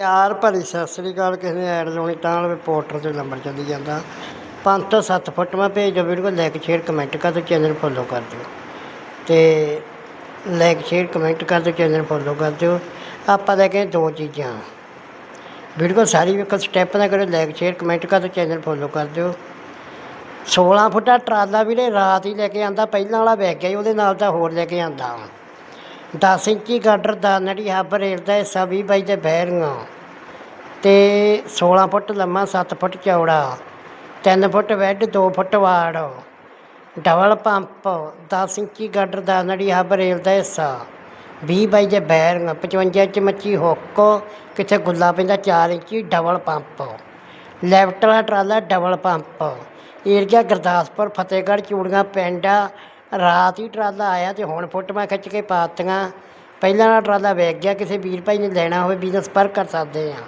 ਪਿਆਰ ਭਰੀ ਸਤਿ ਸ੍ਰੀ ਅਕਾਲ ਕਿਸੇ ਨੇ ਐਡ ਲਾਉਣੀ ਤਾਂ ਲਵੇ ਪੋਰਟਰ ਤੇ ਨੰਬਰ ਚੱਲੀ ਜਾਂਦਾ। ਪੰਜ ਤੋਂ ਸੱਤ ਫੁੱਟ ਮੈਂ ਭੇਜ ਦਿਓ ਵੀਡੀਓ ਲਾਈਕ ਸ਼ੇਅਰ ਕਮੈਂਟ ਕਰ ਦਿਓ ਚੈਨਲ ਫੋਲੋ ਕਰ ਦਿਓ। ਤੇ ਲਾਈਕ ਸ਼ੇਅਰ ਕਮੈਂਟ ਕਰ ਦਿਓ ਚੈਨਲ ਫੋਲੋ ਕਰ ਦਿਓ। ਆਪਾਂ ਲੈ ਕੇ ਦੋ ਚੀਜ਼ਾਂ। ਵੀਡੀਓ ਸਾਰੀ ਵੇਖੋ ਸਟੈਪ ਨਾ ਕਰੋ ਲਾਈਕ ਸ਼ੇਅਰ ਕਮੈਂਟ ਕਰ ਦਿਓ ਚੈਨਲ ਫੋਲੋ ਕਰ ਦਿਓ। 16 ਫੁੱਟਾ ਟਰਾਲਾ ਵੀਰੇ ਰਾਤ ਹੀ ਲੈ ਕੇ ਆਂਦਾ ਪਹਿਲਾਂ ਵਾਲਾ ਵਗ ਗਿਆ ਸੀ, ਉਹਦੇ ਨਾਲ ਤਾਂ ਹੋਰ ਲੈ ਕੇ ਆਂਦਾ। 10 ਇੰਚੀ ਗਾਡਰ ਦਾ ਨੜੀ ਹੱਬ ਰੇਲ ਦਾ ਹਿੱਸਾ 20 ਬਾਈ ਦੇ ਬੈਰੀਆਂ ਤੇ 16 ਫੁੱਟ ਲੰਮਾ 7 ਫੁੱਟ ਚੌੜਾ 3 ਫੁੱਟ ਵੈੱਡ 2 ਫੁੱਟ ਵਾੜ। ਡਬਲ ਪੰਪ 10 ਇੰਚੀ ਗਾਡਰ ਦਾ ਨੜੀ ਹੱਬ ਰੇਲ ਦਾ ਹਿੱਸਾ। 20 ਬਾਈ ਦੇ ਬੈਰੀਆਂ 55 ਇੰਚ ਮੱਚੀ ਹੁੱਕ, ਕਿੱਥੇ ਗੁੱਲਾ ਪੈਂਦਾ 4 ਇੰਚੀ, ਡਬਲ ਪੰਪ। ਲੈਫਟ ਵਾਲਾ ਟਰਾਲਾ, double pump. Area Gurdaspur, Fatehgarh, Churian ਪਿੰਡ ਰਾਤ ਹੀ ਟਰਾਲਾ ਆਇਆ ਅਤੇ ਹੁਣ ਫੋਟੋਆਂ ਖਿੱਚ ਕੇ ਪਾਤੀਆਂ। ਪਹਿਲਾਂ ਵਾਲਾ ਟਰਾਲਾ ਵੇਚ ਗਿਆ, ਕਿਸੇ ਵੀਰ ਭਾਈ ਨੇ ਲੈਣਾ ਹੋਵੇ ਬਿਜ਼ਨਸ ਪਰ ਕਰ ਸਕਦੇ ਹਾਂ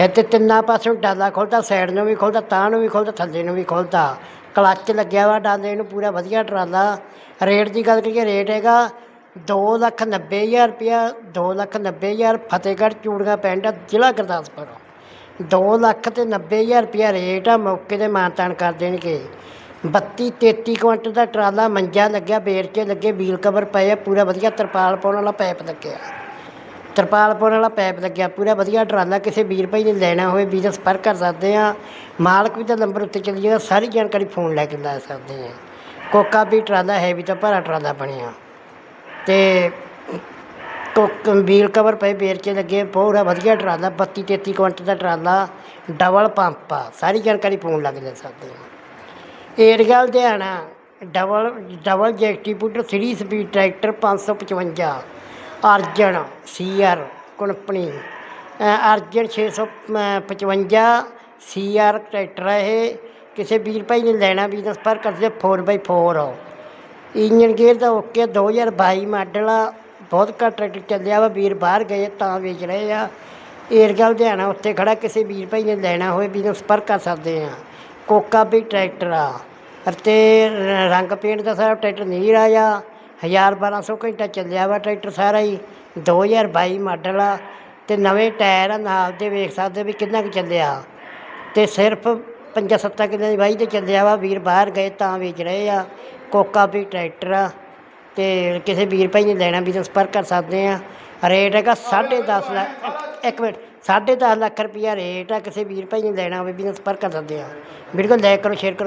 ਹੈ ਤੇ ਤਿੰਨਾਂ ਪਾਸੋਂ ਡਾਲਾ ਖੁੱਲਦਾ ਸਾਈਡ ਨੂੰ ਵੀ ਖੋਲ੍ਹਦਾ ਤਾਂ ਨੂੰ ਵੀ ਖੋਲ੍ਹਦਾ ਥੱਲੇ ਨੂੰ ਵੀ ਖੁੱਲਦਾ ਕਲੱਚ ਲੱਗਿਆ ਵਾ ਡਾਲੇ ਨੂੰ, ਪੂਰਾ ਵਧੀਆ ਟਰਾਲਾ। ਰੇਟ ਦੀ ਗੱਲ ਕਰੀਏ ਰੇਟ ਹੈਗਾ ਦੋ ਲੱਖ ਨੱਬੇ ਹਜ਼ਾਰ ਰੁਪਇਆ, ਦੋ ਲੱਖ ਨੱਬੇ ਹਜ਼ਾਰ ਫਤਿਹਗੜ੍ਹ, ਚੂੜੀਆਂ ਪਿੰਡ ਜ਼ਿਲ੍ਹਾ ਗੁਰਦਾਸਪੁਰ। ਦੋ ਲੱਖ ਤੇ ਨੱਬੇ ਹਜ਼ਾਰ ਰੁਪਇਆ ਰੇਟ ਆ, ਮੌਕੇ ਤੇ ਮਾਨਤਾਨ ਕਰ ਦੇਣਗੇ। 32 33 ਕੁਇੰਟਲ ਦਾ ਟਰਾਲਾ ਮੰਜਾ ਲੱਗਿਆ, ਬੇਰਚੇ ਲੱਗੇ, ਵੀਲ ਕਵਰ ਪਏ ਆ ਪੂਰਾ ਵਧੀਆ ਤਰਪਾਲ ਪਾਉਣ ਵਾਲਾ ਪੈਪ ਲੱਗਿਆ। ਤਰਪਾਲ ਪਾਉਣ ਵਾਲਾ ਪੈਪ ਲੱਗਿਆ, ਪੂਰਾ ਵਧੀਆ ਟਰਾਲਾ ਕਿਸੇ ਵੀਰ ਭਾਈ ਨੇ ਲੈਣਾ ਹੋਵੇ ਵੀਰ ਸੰਪਰਕ ਕਰ ਸਕਦੇ ਆ ਮਾਲਕ ਵੀ ਤਾਂ ਨੰਬਰ ਉੱਤੇ ਚੱਲੀ ਜਾਏਗਾ, ਸਾਰੀ ਜਾਣਕਾਰੀ ਫੋਨ ਲੈ ਕੇ ਲੈ ਸਕਦੇ ਆ ਕੋਕਾ ਵੀ ਟਰਾਲਾ ਹੈ, ਵੀ ਤਾਂ ਭਰਾ ਟਰਾਲਾ ਬਣਿਆ। ਤੇ ਕੋਕ, ਵੀਲ ਕਵਰ ਪਏ, ਬੇਰਚੇ ਲੱਗੇ, ਪੂਰਾ ਵਧੀਆ ਟਰਾਲਾ 32 33 ਕੁਇੰਟਲ ਦਾ ਟਰਾਲਾ, ਡਬਲ ਪੰਪ ਆ, ਸਾਰੀ ਜਾਣਕਾਰੀ ਫੋਨ ਲੱਗ ਲੈ ਸਕਦੇ ਆ ਏਰੀਆ ਲੁਧਿਆਣਾ, ਡਬਲ ਡਬਲ ਜੈਕਟੀਪੂਟਰ 3 speed tractor 555 Arjun, CR company. Arjun 655 CR tractor ਹੈ ਇਹ। ਕਿਸੇ ਵੀਰ ਭਾਈ ਨੇ ਲੈਣਾ ਬਿਜ਼ਨਸ ਪਰ ਕਰਦੇ 4x4 ਇੰਜਨ ਗੇਅਰ ਦਾ ਓਕੇ 2022 ਮਾਡਲ ਆ। ਬਹੁਤ ਘੱਟ ਟਰੈਕਟਰ ਚੱਲਿਆ ਵਾ, ਵੀਰ ਬਾਹਰ ਗਏ ਤਾਂ ਵੇਚ ਰਹੇ ਆ। ਏਰਗਲ ਲੁਧਿਆਣਾ ਉੱਤੇ ਖੜਾ ਕਿਸੇ ਵੀਰ ਭਾਈ ਨੇ ਲੈਣਾ ਹੋਵੇ ਬਿਜ਼ਨਸ ਪਰ ਕਰ ਸਕਦੇ ਆ। ਕੋਕਾ ਵੀ ਟਰੈਕਟਰ ਆ। ਅਤੇ ਰ- ਰੰਗ ਪੇਂਟ ਦਾ ਸਾਰਾ ਟਰੈਕਟਰ ਨੀਰ ਆ। ਜਾ 1200 ਘੰਟਾ ਚੱਲਿਆ ਵਾ ਟਰੈਕਟਰ ਸਾਰਾ ਹੀ। 2022 ਮਾਡਲ ਆ। ਤੇ ਨਵੇਂ ਟਾਇਰ ਆ, ਨਾਲ ਦੇ ਵੇਖ ਸਕਦੇ ਵੀ ਕਿੰਨਾ ਕੁ ਚੱਲਿਆ। ਤੇ ਸਿਰਫ ਪੰਜਾਂ ਸੱਤਾਂ ਕਿੱਲੇ ਦੀ ਵਾਹੀ ਤੇ ਚੱਲਿਆ ਵਾ। ਵੀਰ ਬਾਹਰ ਗਏ ਤਾਂ ਵੇਚ ਰਹੇ ਆ। ਕੋਕਾ ਵੀ ਟਰੈਕਟਰ ਆ। ਤੇ ਕਿਸੇ ਵੀਰ ਭਾਈ ਨੇ ਲੈਣਾ ਵੀ ਤਾਂ ਸੰਪਰਕ ਕਰ ਸਕਦੇ ਆ। ਰੇਟ ਹੈਗਾ 10.5 ਲੱਖ, ਇੱਕ ਮਿੰਟ। 10.5 ਲੱਖ ਰੁਪਈਆ ਰੇਟ ਆ, ਕਿਸੇ ਵੀਰ ਭਾਈ ਨੂੰ ਲੈਣਾ ਹੋਵੇ ਵੀ ਸੰਪਰਕ ਕਰ ਸਕਦੇ ਆ। ਵੀਡੀਓ ਲਾਈਕ ਕਰੋ ਸ਼ੇਅਰ ਕਰੋ।